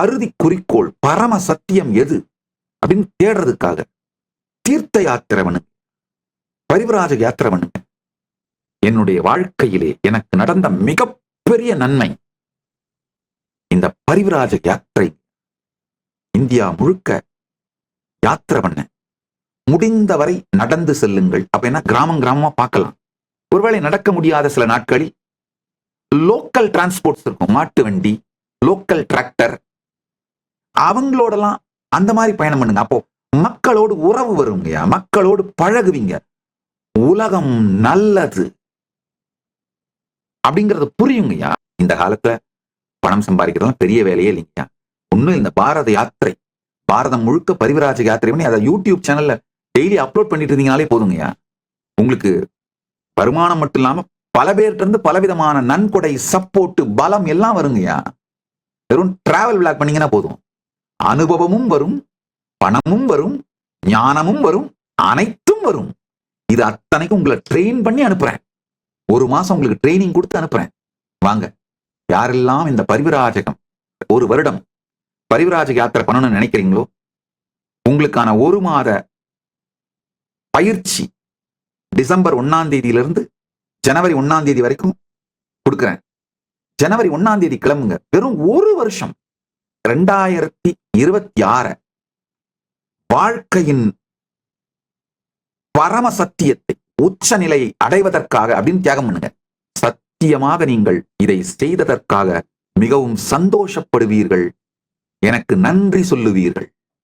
அறுதி குறிக்கோள் பரம சத்தியம் எது? அப்படின்னு தேடுறதுக்காக. தீர்த்த யாத்திரை பண்ணுங்க பரிவராஜ யாத்திரை பண்ணுங்க என்னுடைய வாழ்க்கையிலே எனக்கு நடந்த மிகப்பெரிய நன்மை. இந்த பரிவராஜ யாத்திரை இந்தியா முழுக்க யாத்திரை பண்ண முடிந்தவரை நடந்து செல்லுங்கள். அப்படின்னா கிராமம் கிராமமா பார்க்கலாம். ஒருவேளை நடக்க முடியாத சில நாட்களில் லோக்கல் டிரான்ஸ்போர்ட்ஸ் இருக்கும். மாட்டு வண்டி லோக்கல் டிராக்டர் அவங்களோடலாம் அந்த மாதிரி பயணம் பண்ணுங்க. அப்போ மக்களோடு உறவு வருங்கய்யா மக்களோடு பழகுவீங்க. உலகம் நல்லது. அப்படிங்கறது புரியுங்கய்யா. இந்த காலத்துல பணம் சம்பாதிக்கிறதுலாம் பெரிய வேலையே இல்லைங்கய்யா. ஒன்றும் இந்த பாரத யாத்திரை. பாரதம் முழுக்க பரிவராஜ யாத்திரை பண்ணி அதை யூடியூப் சேனல்ல டெய்லி அப்லோட் பண்ணிட்டு இருந்தீங்கனாலே போதுங்கய்யா. உங்களுக்கு வருமானம் மட்டும் இல்லாம பல பேர்கிட்ட இருந்து பலவிதமான நன்கொடை சப்போர்ட் பலம் எல்லாம் வருங்கய்யா. வெறும் டிராவல் விளாக் பண்ணீங்கன்னா போதும். அனுபவமும் வரும் பணமும் வரும் ஞானமும் வரும் அனைத்தும் வரும். இது அத்தனைக்கும் உங்களை ட்ரெயின் பண்ணி அனுப்புறேன். ஒரு மாசம் உங்களுக்கு ட்ரைனிங் கொடுத்து அனுப்புறேன். வாங்க. யாரெல்லாம் இந்த பரிவிராஜகம் ஒரு வருடம் பரிவிராஜக யாத்திரை பண்ணணும்னு நினைக்கிறீங்களோ உங்களுக்கான ஒரு மாத பயிற்சி டிசம்பர் ஒன்னாம் தேதியிலிருந்து ஜனவரி ஒன்னாம் தேதி வரைக்கும் கொடுக்குறேன். ஜனவரி ஒன்னாம் தேதி கிளம்புங்க. வெறும் ஒரு வருஷம். ரெண்டாயிரத்தி இருபத்தி ஆற வாழ்க்கையின் பரம சத்தியத்தை உச்ச நிலையை அடைவதற்காக அப்படின்னு தியாகம் பண்ணுங்க. சத்தியமாக நீங்கள் இதை செய்ததற்காக மிகவும் சந்தோஷப்படுவீர்கள். எனக்கு நன்றி சொல்லுவீர்கள்.